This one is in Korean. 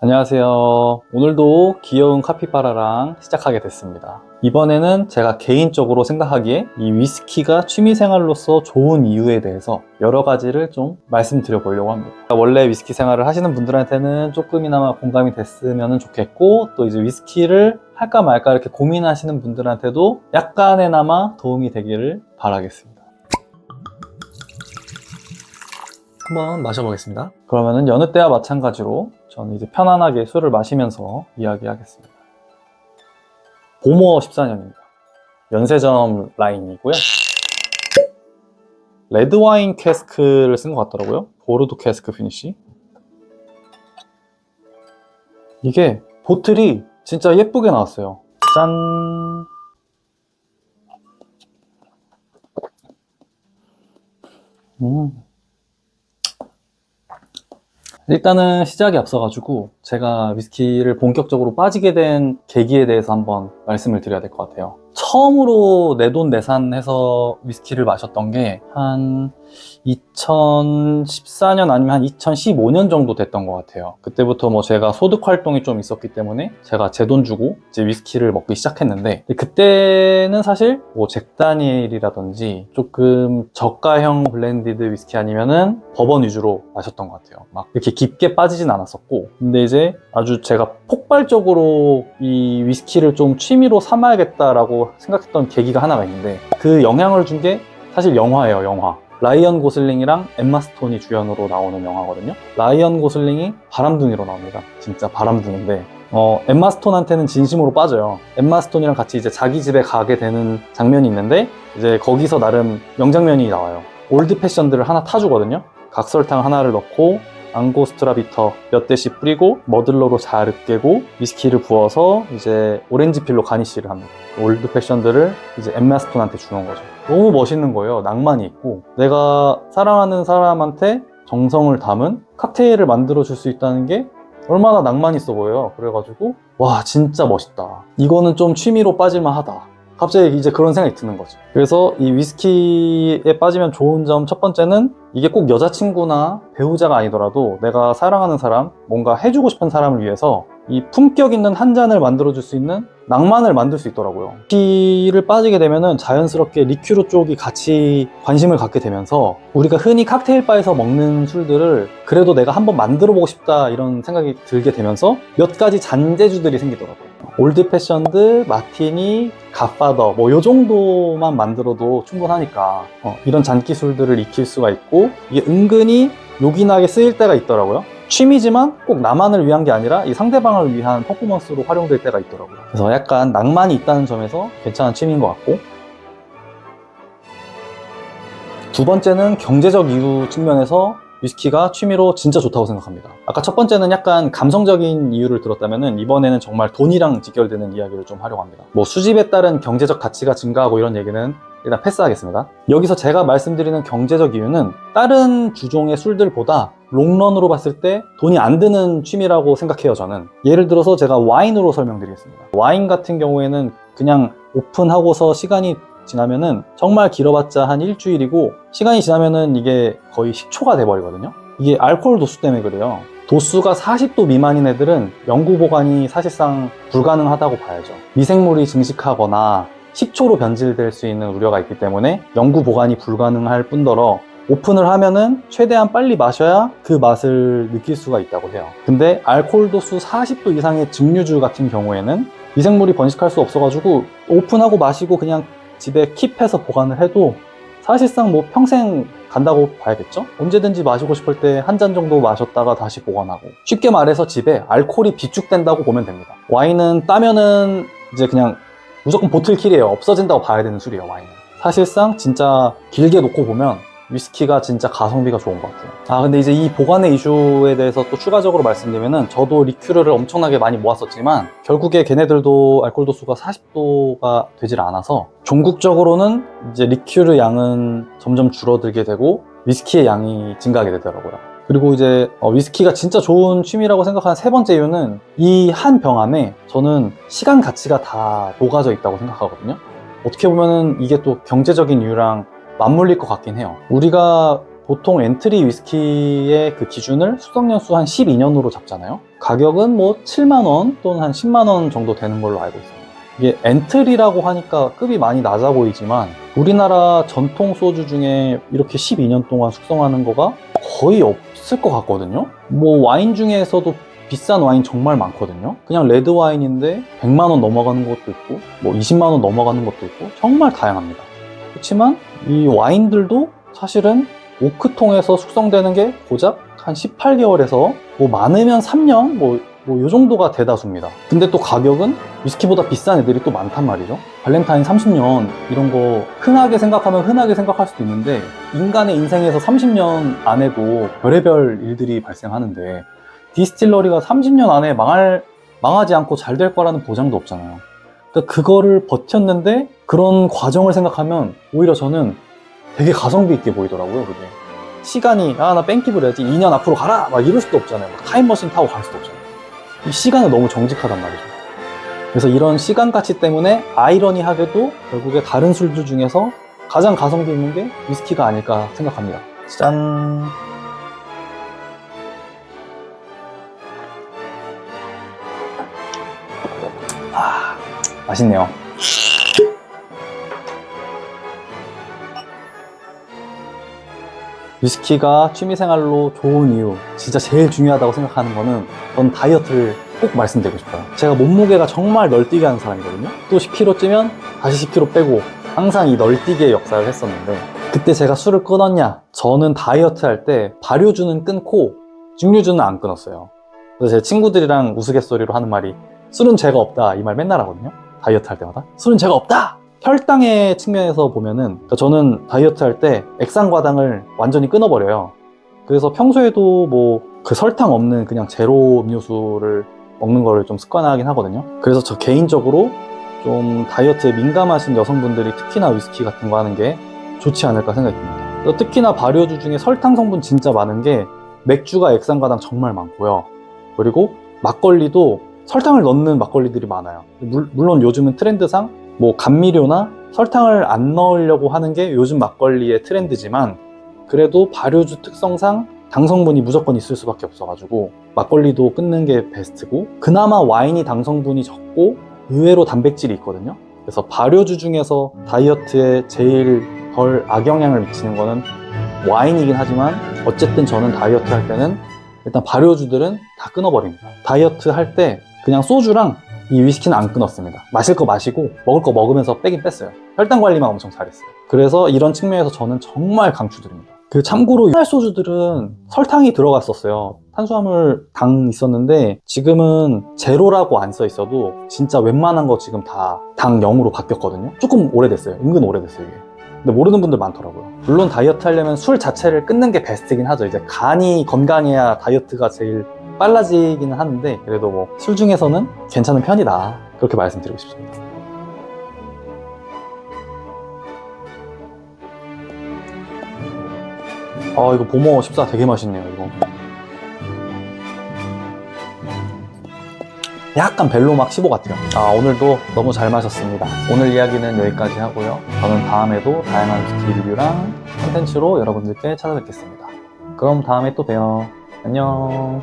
안녕하세요. 오늘도 귀여운 카피바라랑 시작하게 됐습니다. 이번에는 제가 개인적으로 생각하기에 이 위스키가 취미생활로서 좋은 이유에 대해서 여러 가지를 좀 말씀드려 보려고 합니다. 원래 위스키 생활을 하시는 분들한테는 조금이나마 공감이 됐으면 좋겠고 또 이제 위스키를 할까 말까 이렇게 고민하시는 분들한테도 약간의나마 도움이 되기를 바라겠습니다. 한번 마셔보겠습니다. 그러면은 여느 때와 마찬가지로 저는 이제 편안하게 술을 마시면서 이야기하겠습니다. 보모 14년입니다. 연세점 라인이고요. 레드와인 캐스크를 쓴 것 같더라고요. 보르도 캐스크 피니시. 이게 보틀이 진짜 예쁘게 나왔어요. 짠! 음. 일단은 시작에 앞서가지고 제가 위스키를 본격적으로 빠지게 된 계기에 대해서 한번 말씀을 드려야 될 것 같아요. 처음으로 내 돈 내산해서 위스키를 마셨던 게 한 2014년 아니면 한 2015년 정도 됐던 것 같아요. 그때부터 뭐 제가 소득 활동이 좀 있었기 때문에 제가 제 돈 주고 이제 위스키를 먹기 시작했는데 그때는 사실 뭐 잭다니엘이라든지 조금 저가형 블렌디드 위스키 아니면은 버번 위주로 마셨던 것 같아요. 막 이렇게 깊게 빠지진 않았었고 근데 이제 아주 제가 폭발적으로 이 위스키를 좀 취미로 삼아야겠다라고 생각했던 계기가 하나가 있는데 그 영향을 준 게 사실 영화예요, 영화. 라이언 고슬링이랑 엠마 스톤이 주연으로 나오는 영화거든요. 라이언 고슬링이 바람둥이로 나옵니다. 진짜 바람둥인데 어, 엠마 스톤한테는 진심으로 빠져요. 엠마 스톤이랑 같이 이제 자기 집에 가게 되는 장면이 있는데 이제 거기서 나름 명장면이 나와요. 올드 패션들을 하나 타주거든요. 각설탕 하나를 넣고 앙고스트라 비터 몇 대씩 뿌리고 머들러로 잘 으깨고 위스키를 부어서 이제 오렌지 필로 가니쉬를 합니다. 올드 패션들을 이제 엠마 스톤한테 주는 거죠. 너무 멋있는 거예요. 낭만이 있고 내가 사랑하는 사람한테 정성을 담은 칵테일을 만들어 줄 수 있다는 게 얼마나 낭만 있어 보여요. 그래가지고 와 진짜 멋있다. 이거는 좀 취미로 빠질만 하다. 갑자기 이제 그런 생각이 드는 거죠. 그래서 이 위스키에 빠지면 좋은 점 첫 번째는 이게 꼭 여자친구나 배우자가 아니더라도 내가 사랑하는 사람, 뭔가 해주고 싶은 사람을 위해서 이 품격 있는 한 잔을 만들어줄 수 있는 낭만을 만들 수 있더라고요. 위스키를 빠지게 되면은 자연스럽게 리큐르 쪽이 같이 관심을 갖게 되면서 우리가 흔히 칵테일 바에서 먹는 술들을 그래도 내가 한번 만들어 보고 싶다 이런 생각이 들게 되면서 몇 가지 잔재주들이 생기더라고요. 올드 패션드, 마티니, 갓파더 뭐 요 정도만 만들어도 충분하니까 어, 이런 잔기술들을 익힐 수가 있고 이게 은근히 요긴하게 쓰일 때가 있더라고요. 취미지만 꼭 나만을 위한 게 아니라 이 상대방을 위한 퍼포먼스로 활용될 때가 있더라고요. 그래서 약간 낭만이 있다는 점에서 괜찮은 취미인 것 같고 두 번째는 경제적 이유 측면에서 위스키가 취미로 진짜 좋다고 생각합니다. 아까 첫 번째는 약간 감성적인 이유를 들었다면 이번에는 정말 돈이랑 직결되는 이야기를 좀 하려고 합니다. 뭐 수집에 따른 경제적 가치가 증가하고 이런 얘기는 일단 패스하겠습니다. 여기서 제가 말씀드리는 경제적 이유는 다른 주종의 술들보다 롱런으로 봤을 때 돈이 안 드는 취미라고 생각해요, 저는. 예를 들어서 제가 와인으로 설명드리겠습니다. 와인 같은 경우에는 그냥 오픈하고서 시간이 지나면은 정말 길어봤자 한 일주일이고 시간이 지나면은 이게 거의 식초가 돼버리거든요. 이게 알코올 도수 때문에 그래요. 도수가 40도 미만인 애들은 영구 보관이 사실상 불가능하다고 봐야죠. 미생물이 증식하거나 식초로 변질될 수 있는 우려가 있기 때문에 영구 보관이 불가능할 뿐더러 오픈을 하면은 최대한 빨리 마셔야 그 맛을 느낄 수가 있다고 해요. 근데 알코올 도수 40도 이상의 증류주 같은 경우에는 미생물이 번식할 수 없어가지고 오픈하고 마시고 그냥 집에 킵해서 보관을 해도 사실상 뭐 평생 간다고 봐야겠죠? 언제든지 마시고 싶을 때 한 잔 정도 마셨다가 다시 보관하고 쉽게 말해서 집에 알코올이 비축된다고 보면 됩니다. 와인은 따면은 이제 그냥 무조건 보틀킬이에요. 없어진다고 봐야 되는 술이에요, 와인은. 사실상 진짜 길게 놓고 보면 위스키가 진짜 가성비가 좋은 것 같아요. 아, 근데 이제 이 보관의 이슈에 대해서 또 추가적으로 말씀드리면은 저도 리큐르를 엄청나게 많이 모았었지만 결국에 걔네들도 알코올 도수가 40도가 되질 않아서 종국적으로는 이제 리큐르 양은 점점 줄어들게 되고 위스키의 양이 증가하게 되더라고요. 그리고 이제 어, 위스키가 진짜 좋은 취미라고 생각하는 세 번째 이유는 이 한 병 안에 저는 시간 가치가 다 녹아져 있다고 생각하거든요. 어떻게 보면은 이게 또 경제적인 이유랑 맞물릴 것 같긴 해요. 우리가 보통 엔트리 위스키의 그 기준을 숙성연수 한 12년으로 잡잖아요. 가격은 뭐 7만원 또는 한 10만원 정도 되는 걸로 알고 있습니다. 이게 엔트리라고 하니까 급이 많이 낮아 보이지만 우리나라 전통 소주 중에 이렇게 12년 동안 숙성하는 거가 거의 없을 것 같거든요. 뭐 와인 중에서도 비싼 와인 정말 많거든요. 그냥 레드 와인인데 100만 원 넘어가는 것도 있고 뭐 20만 원 넘어가는 것도 있고 정말 다양합니다. 그렇지만 이 와인들도 사실은 오크통에서 숙성되는 게 고작 한 18개월에서 뭐 많으면 3년 뭐 뭐요 정도가 대다수입니다. 근데 또 가격은 위스키보다 비싼 애들이 또 많단 말이죠. 발렌타인 30년 이런 거 흔하게 생각하면 흔하게 생각할 수도 있는데 인간의 인생에서 30년 안에도 별의별 일들이 발생하는데 디스틸러리가 30년 안에 망할 망하지 않고 잘 될 거라는 보장도 없잖아요. 그러니까 그거를 버텼는데 그런 과정을 생각하면 오히려 저는 되게 가성비 있게 보이더라고요, 그게. 시간이, 아, 나 뺑기을 해야지. 2년 앞으로 가라! 막 이럴 수도 없잖아요. 막 타임머신 타고 갈 수도 없잖아요. 이 시간은 너무 정직하단 말이죠. 그래서 이런 시간 가치 때문에 아이러니하게도 결국에 다른 술들 중에서 가장 가성비 있는 게 위스키가 아닐까 생각합니다. 짠! 맛있네요. 위스키가 취미생활로 좋은 이유, 진짜 제일 중요하다고 생각하는 거는 전 다이어트를 꼭 말씀드리고 싶어요. 제가 몸무게가 정말 널뛰게 하는 사람이거든요. 또 10kg 찌면 다시 10kg 빼고 항상 이 널뛰기의 역사를 했었는데 그때 제가 술을 끊었냐? 저는 다이어트 할 때 발효주는 끊고 증류주는 안 끊었어요. 그래서 제 친구들이랑 우스갯소리로 하는 말이 술은 죄가 없다 이 말 맨날 하거든요. 다이어트 할 때마다 술은 죄가 없다. 혈당의 측면에서 보면은 그러니까 저는 다이어트 할 때 액상과당을 완전히 끊어버려요. 그래서 평소에도 뭐 그 설탕 없는 그냥 제로 음료수를 먹는 거를 좀 습관화하긴 하거든요. 그래서 저 개인적으로 좀 다이어트에 민감하신 여성분들이 특히나 위스키 같은 거 하는 게 좋지 않을까 생각이 듭니다. 특히나 발효주 중에 설탕 성분 진짜 많은 게 맥주가 액상과당 정말 많고요. 그리고 막걸리도 설탕을 넣는 막걸리들이 많아요. 물, 물론 요즘은 트렌드상 뭐 감미료나 설탕을 안 넣으려고 하는 게 요즘 막걸리의 트렌드지만 그래도 발효주 특성상 당 성분이 무조건 있을 수밖에 없어가지고 막걸리도 끊는 게 베스트고 그나마 와인이 당 성분이 적고 의외로 단백질이 있거든요. 그래서 발효주 중에서 다이어트에 제일 덜 악영향을 미치는 거는 와인이긴 하지만 어쨌든 저는 다이어트 할 때는 일단 발효주들은 다 끊어버립니다. 다이어트 할 때 그냥 소주랑 이 위스키는 안 끊었습니다. 마실 거 마시고 먹을 거 먹으면서 빼긴 뺐어요. 혈당 관리만 엄청 잘했어요. 그래서 이런 측면에서 저는 정말 강추드립니다. 그 참고로 옛날 소주들은 설탕이 들어갔었어요. 탄수화물 당 있었는데 지금은 제로라고 안 써 있어도 진짜 웬만한 거 지금 다 당 0으로 바뀌었거든요. 조금 오래됐어요. 은근 오래됐어요, 이게. 근데 모르는 분들 많더라고요. 물론 다이어트 하려면 술 자체를 끊는 게 베스트긴 하죠. 이제 간이 건강해야 다이어트가 제일 빨라지기는 하는데 그래도 뭐 술 중에서는 괜찮은 편이다. 그렇게 말씀드리고 싶습니다. 아 이거 보모 14 되게 맛있네요 이거. 약간 벨로막 15 같아요. 아 오늘도 너무 잘 마셨습니다. 오늘 이야기는 여기까지 하고요. 저는 다음에도 다양한 위스키 리뷰랑 콘텐츠로 여러분들께 찾아뵙겠습니다. 그럼 다음에 또 봬요. 안녕